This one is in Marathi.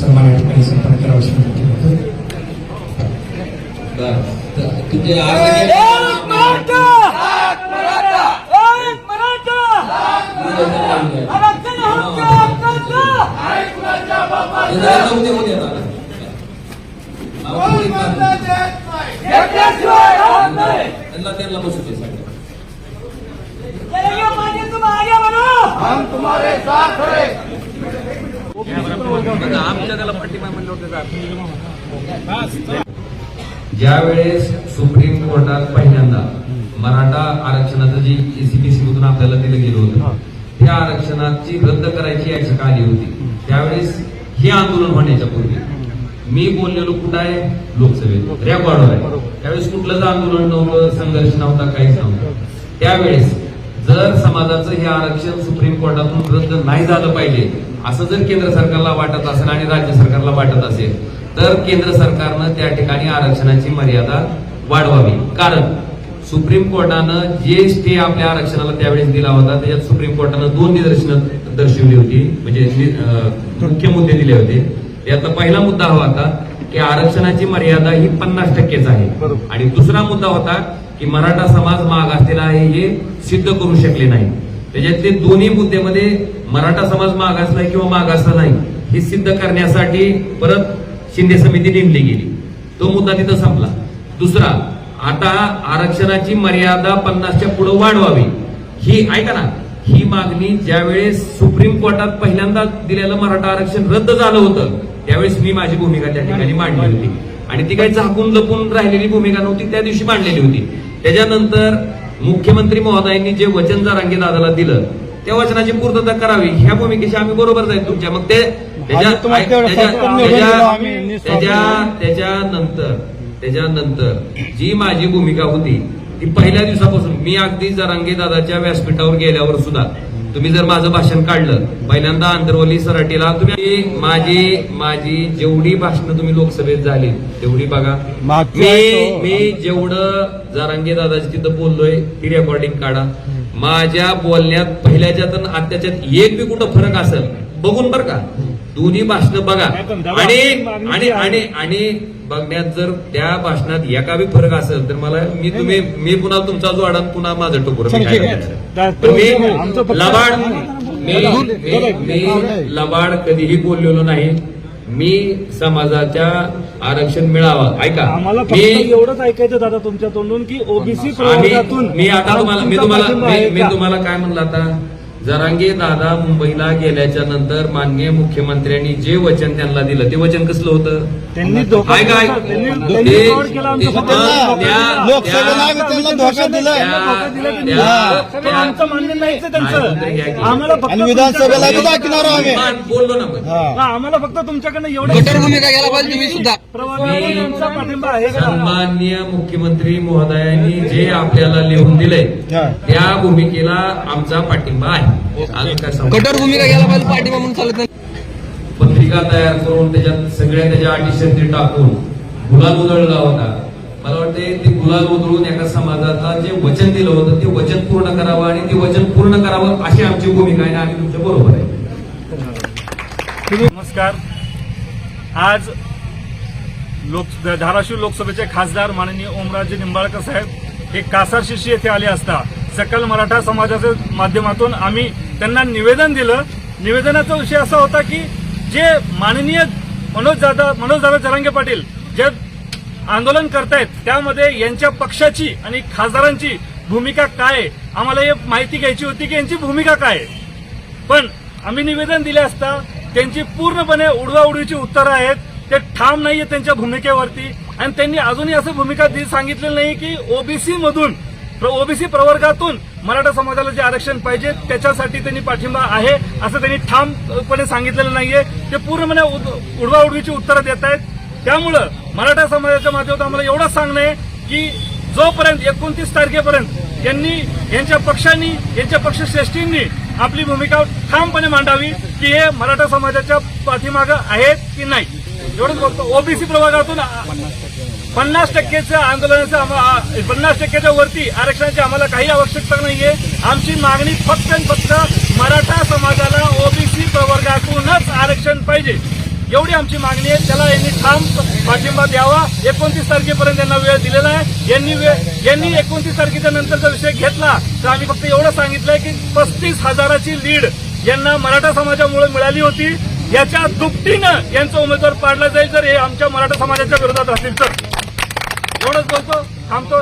सन्मान या ठिकाणी संपन्न करावा अशी विनंती करतो तुझे त्यांना त्यांना बसू दे. चलेंगे ज्यावेळेस सुप्रीम कोर्टात पहिल्यांदा मराठा आरक्षणाचं जी एसीबीसी मधून आपल्याला दिलं गेलं होतं त्या आरक्षणाची रद्द करायची याचिका आली होती. त्यावेळेस हे आंदोलन होण्याच्या पूर्वी मी बोललेलो कुठं आहे? लोकसभेत. रेकॉर्डवर आहे. त्यावेळेस कुठलंच आंदोलन नव्हतं संघर्ष नव्हता काहीच नव्हतं. त्यावेळेस जर समाजाचं हे आरक्षण सुप्रीम कोर्टातून रद्द नाही झालं पाहिजे असं जर केंद्र सरकारला वाटत असेल आणि राज्य सरकारला वाटत असेल तर केंद्र सरकारनं त्या ठिकाणी आरक्षणाची मर्यादा वाढवावी. कारण सुप्रीम कोर्टानं जे स्टे आपल्या आरक्षणाला त्यावेळेस दिला होता त्याच्यात सुप्रीम कोर्टानं दोन निदर्शनं दर्शवली होती म्हणजे मुख्य मुद्दे दिले होते. यातला पहिला मुद्दा हा होता की आरक्षणाची मर्यादा ही पन्नास टक्केच आहे. आणि दुसरा मुद्दा होता की मराठा समाज मागासलेला आहे हे सिद्ध करू शकले नाही. त्याच्यातले दोन्ही मुद्द्यामध्ये मराठा समाज मागासला किंवा मागासला नाही हे सिद्ध करण्यासाठी परत शिंदे समिती नेमली गेली. तो मुद्दा तिथं संपला. दुसरा आता आरक्षणाची मर्यादा पन्नासच्या पुढे वाढवावी. ही ऐका ना ही मागणी ज्यावेळेस सुप्रीम कोर्टात पहिल्यांदा दिलेलं मराठा आरक्षण रद्द झालं होतं त्यावेळेस मी माझी भूमिका त्या ठिकाणी मांडली होती. आणि ती काही झाकून लपून राहिलेली भूमिका नव्हती त्या दिवशी मांडलेली होती. त्याच्यानंतर मुख्यमंत्री महोदयांनी जे वचन जरांगे दादाला दिलं त्या वचनाची पूर्तता करावी ह्या भूमिकेशी आम्ही बरोबर जाईल तुमच्या. मग ते त्याच्यानंतर त्याच्यानंतर जी माझी भूमिका होती ती पहिल्या दिवसापासून मी अगदी जरांगे दादाच्या व्यासपीठावर गेल्यावर सुद्धा तुम्ही जर माझं भाषण काढलं पहिल्यांदा आंतरवली सराटीला तुम्ही माझी माझी जेवढी भाषणं तुम्ही लोकसभेत झाली तेवढी बघा. मी. मी जेवढं जरांगे दादाची तिथं बोललोय ती रेकॉर्डिंग काढा. माझ्या बोलण्यात पहिल्याच्यात आणि आत्याच्यात एक बी कुठं फरक असेल बघून बरं का. दोन्ही भाषणं बघा. आणि आणि आणि आणि बघण्यात जर त्या भाषणात एका बी फरक असेल तर मला मी तुम्ही मी पुन्हा तुमचा जो अडा पुन्हा माझं टोकर मी लबाड मी लबाड कधीही बोललेलो नाही. मी समाजाच्या आरक्षण मिळावं. ऐका. मी एवढंच ऐकायचं दादा तुमच्या तोंडून की ओबीसी मी आता तुम्हाला मी तुम्हाला मी-? तुम्हाला काय म्हणलं आता? जरांगे दादा मुंबईला गेल्याच्यानंतर माननीय मुख्यमंत्र्यांनी जे वचन त्यांना दिलं ते वचन कसलं होतं? त्यांनी धोका काय? काय दिला, दिला. दिला. बोललो ना आम्हाला फक्त तुमच्याकडनं एवढं सन्माननीय मुख्यमंत्री महोदयांनी जे आपल्याला लिहून दिलंय हा. त्या भूमिकेला आमचा पाठिंबा आहे? कठोर भूमिका घ्यायला पाहिजे पाठिंबा म्हणून चालत नाही. पत्रिका तयार करून त्याच्यात सगळ्या त्याच्या अटी टाकून गुलाल उधळला होता. मला वाटते ते गुलाल उधळून एका समाजाचा जे वचन दिलं होतं ते वचन पूर्ण करावं आणि ते वचन पूर्ण करावं अशी आमची भूमिका आहे आणि आम्ही तुमच्या बरोबर आहे. नमस्कार. आज लोक धाराशिव लोकसभेचे खासदार माननीय ओमराजे निंबाळकर साहेब हे कासार शिशी येथे आले असता. सकल मराठा समाजाच्या माध्यमातून आम्ही त्यांना निवेदन दिलं. निवेदनाचा विषय असा होता की जे माननीय मनोज जाधव मनोज दादा जरांगे पाटील जे आंदोलन करतायत त्यामध्ये यांच्या पक्षाची आणि खासदारांची भूमिका काय आहे? आम्हाला हे माहिती घ्यायची होती की यांची भूमिका काय आहे? पण आम्ही निवेदन दिले असता त्यांची पूर्णपणे उडवाउडीची उत्तरं आहेत. ते ठाम नाहीये त्यांच्या भूमिकेवरती. आणि त्यांनी अजूनही असं भूमिका दि- नाही की ओबीसी मधून ओबीसी प्रवर्गातून मराठा समाजाला जे आरक्षण पाहिजे त्याच्यासाठी त्यांनी पाठिंबा आहे असं त्यांनी ठामपणे सांगितलेलं नाहीये. ते पूर्णपणे उडवाउडवीची उत्तरं देत आहेत. त्यामुळं मराठा समाजाच्या माध्यमातून आम्हाला एवढंच सांगणं आहे की जोपर्यंत एकोणतीस तारखेपर्यंत यांनी यांच्या पक्षांनी यांच्या पक्षश्रेष्ठींनी आपली भूमिका ठामपणे मांडावी की हे मराठा समाजाच्या पाठीमागं आहेत की नाही. एवढंच बोलतो ओबीसी प्रभागातून पन्नास टक्केचं आंदोलनाचं आम्हा- पन्नास टक्क्याच्या वरती आरक्षणाची आम्हाला काही आवश्यकता नाहीये. आमची मागणी फक्त आणि फक्त मराठा समाजाला ओबीसी प्रवर्गातूनच आरक्षण पाहिजे. एवढी आमची मागणी आहे. त्याला यांनी ठाम पाठिंबा द्यावा. एकोणतीस तारखेपर्यंत त्यांना वेळ दिलेला आहे. यांनी वेळ यांनी एकोणतीस तारखेच्या नंतरचा विषय घेतला. तर आम्ही फक्त एवढं सांगितलंय की पस्तीस हजाराची लीड यांना मराठा समाजामुळे मिळाली होती. याच्या दुपटीनं यांचा उमेदवार पाडला जाईल. जर हे आमच्या मराठा समाजाच्या विरोधात असतील तर. एवढंच बोलतो थांबतो